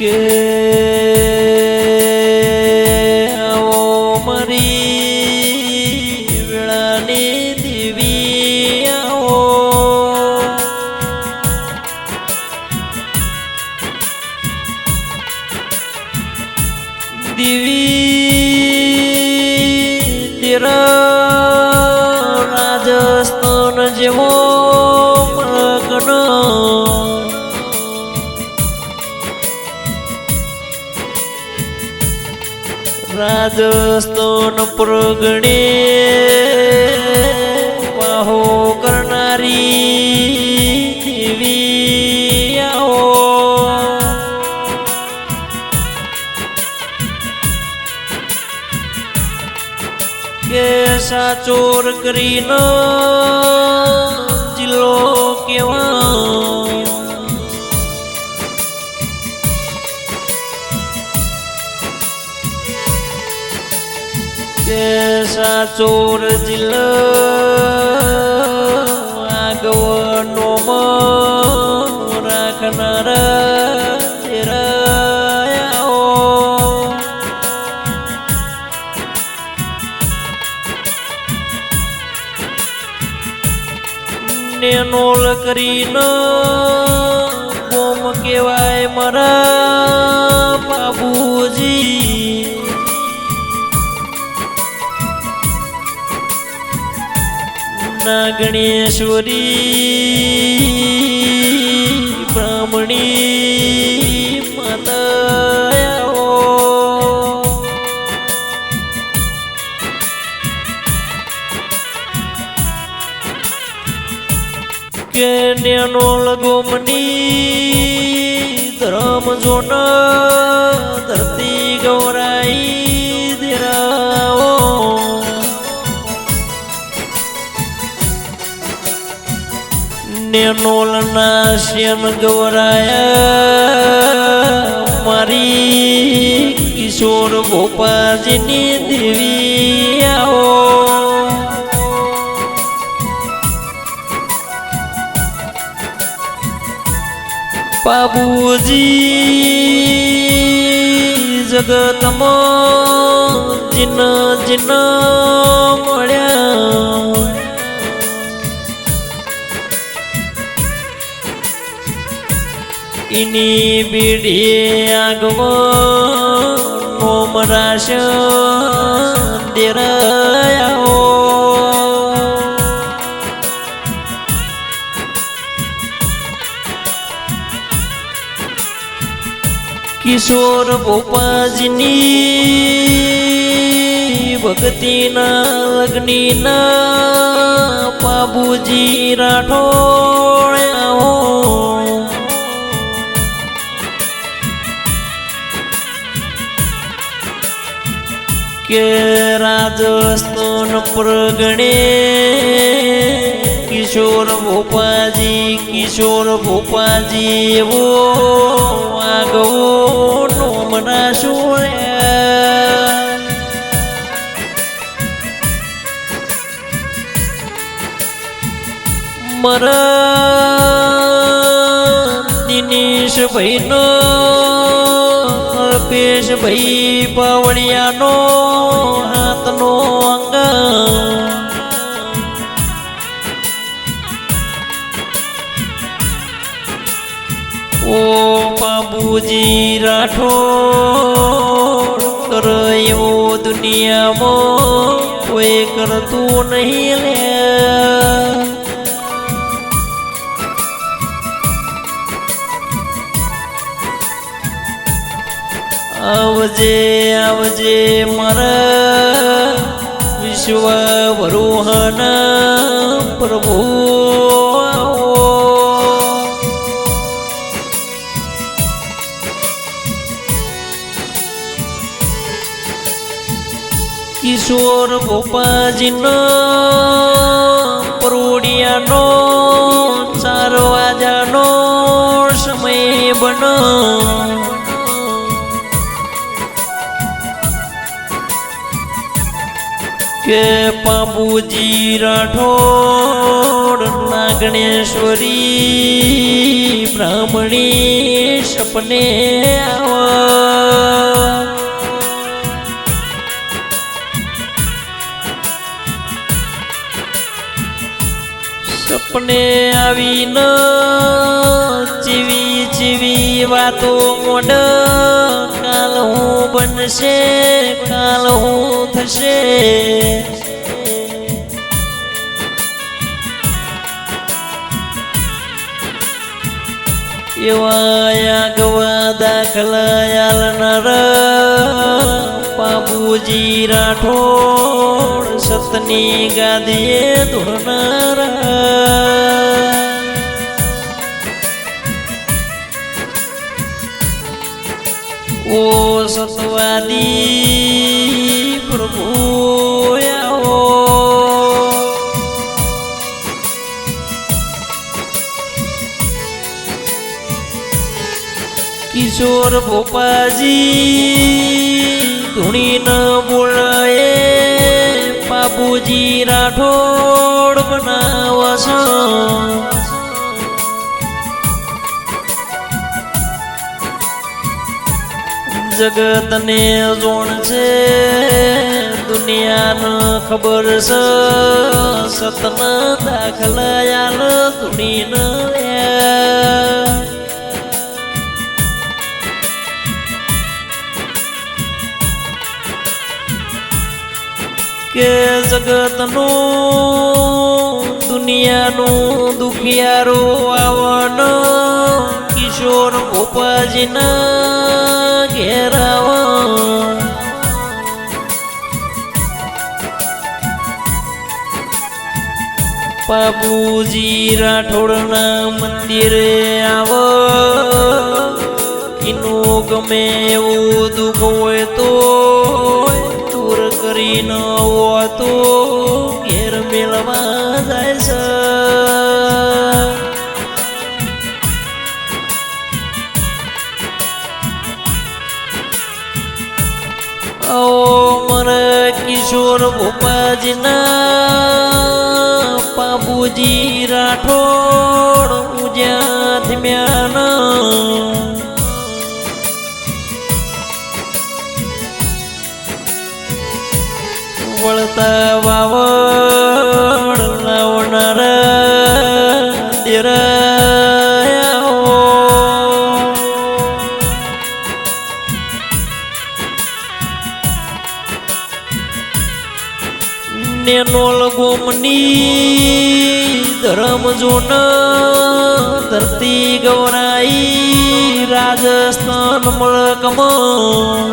કે રાજસ્થાન પ્રગણે પાહો કરનારી દેવી આવો. કે સાચોર સાચોર જિલ્લો આગવનો રાખનાર તેરાયાઓ નેનોલ કરીને ગોમ કહેવાય મારા ના ગણેશ્વરી બ્રાહ્મણી માતા કેન્યાનો નેનો લગોમની ધર્મ જોના ધરતી ગૌરાઈ ના શ્યન ગૌરાયા. મારી કિશોર ગોપાજીની દેવી આવો. બાબુજી જગતમાં જીન જીન મળ્યા. ઇની બીડી આગવો ઓમરાશ દેરાયો. કિશોર ભોપાજની ભક્તિના અગ્નિના બાબુજી રાઠોડ્યાઓ કે રાજસ્થાન પ્રગણે કિશોર ભોપાજી કિશોર ભોપાજી એવો આગવો નોમના સોળ્યા મરા દિનેશ ભાઈનો અલ્પેશ ભાઈ પાવડિયાનો હાથનો અંગ. ઓ બાબુજી રાઠોડ કરો દુનિયામાં કોઈ કરતું નહીં લે. આવજે આવજે મારા વિશ્વ વરુહના પ્રભુ કિશોર ગોપાજીનો પરોડિયાનો ચાર વાજાનો સમય બન. કે પાબુજી રાઠોડ નાગણેશ્વરી બ્રાહ્મણી સપને આવા. સપને આવીને જીવી જીવી વાતો મોડ હું બનશે કાલ હું થશે. એવા આગવા દાખલા યાલનાર બાબુજી રાઠોડ સતની ગાદીએ ધોરનારા સતવાદી પ્રભુ કિશોર ભોપાજી ધૂણી ન જગતને જોણ છે. દુનિયાનો ખબર છે. સતના દાખલા યાલ કે જગતનું, દુનિયાનું દુખિયારો આવન કિશોર ગોપાજીના ઘેરાવા. બાબુજી રાઠોડના મંદિરે આવો. એનું ગમે એવું દુઃખ હોય તો દૂર કરી ન કિશોર ભોપાજના બાબુજી રાઠોડ ઉજ્યા ધ્યાના વળતા રાજસ્થાન મળકમાં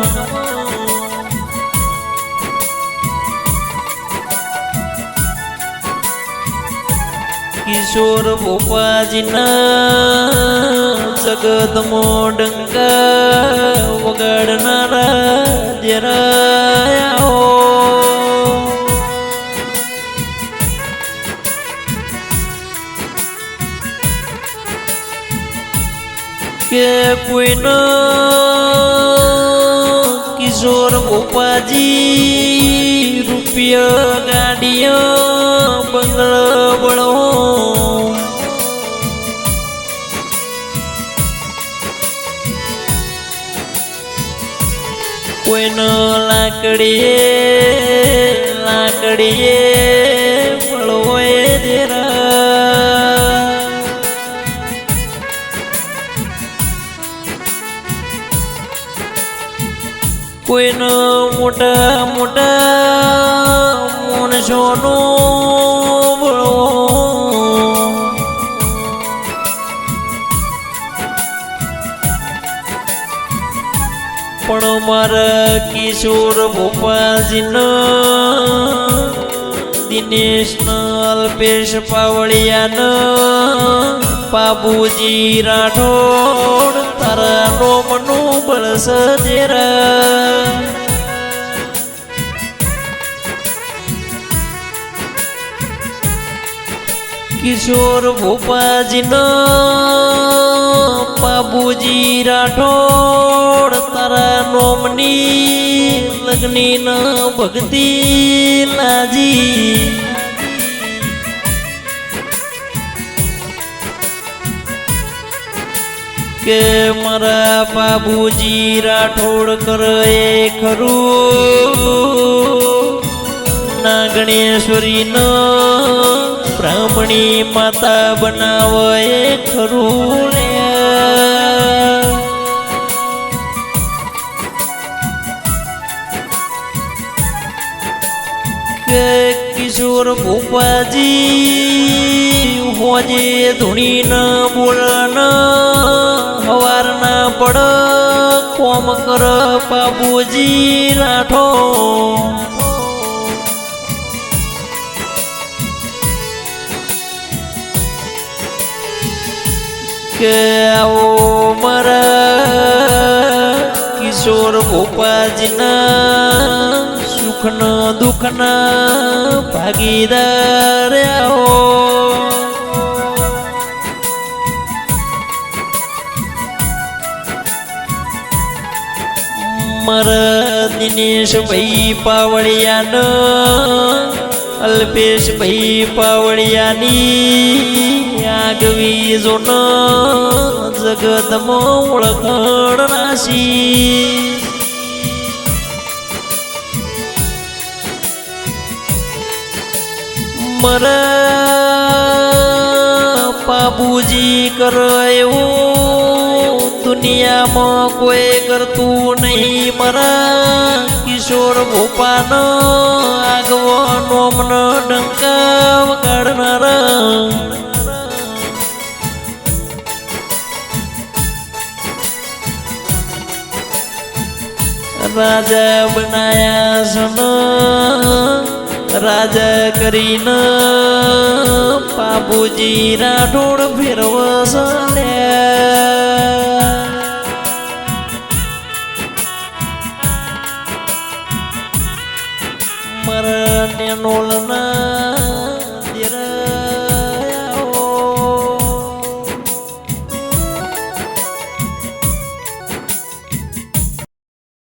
કિશોર ભોપાજીના જગતમો ડંકા વગાડનારા જરા કે કોઈનો કિશોર ભોપાજી રૂપિયા ગાડીઓ બંગલો બળો કોઈનો લાકડીએ લાકડીએ બળવો પણ મારા કિશોર ભોપાજીનો દિનેશ અલ્પેશ પાવળિયાના બાબુજી રાઠોડ તારા રોમનું બળસ જેરા કિશોર ભોપાજીનો બાબુજી રાઠોડ તારા નોમની લગ્ની ન ભક્તિ લાજી. કે મારા બાબુજી રાઠોડ કરે ખરું ના ગણેશ્વરી ન બ્રાહ્મણી માતા બનાવે ખરું કે કિશોર ભૂપાજી હોજે ધૂણી ન બોલન હવાર ના પડ કોમ કર બાબુજી રાઠો. કે આવો મારા કિશોર ભોપાજીના સુખના દુઃખના ભાગીદાર આવો મારા દિનેશ ભાઈ પાવળિયાનો અલ્પેશ ભાઈ પાવળિયાની આગવી જોન જગતમાં ઓળખણ રાશી મરા બાબુજી કરે એવું દુનિયામાં કોઈ કરતું નહીં. મરા કિશોર ભોપાન આગવો નોમન ડંકા વગાડનારા રાજા બનાયા સન, રાજા કરીને બાબુજી રાઠોડ ફેરવસ મરને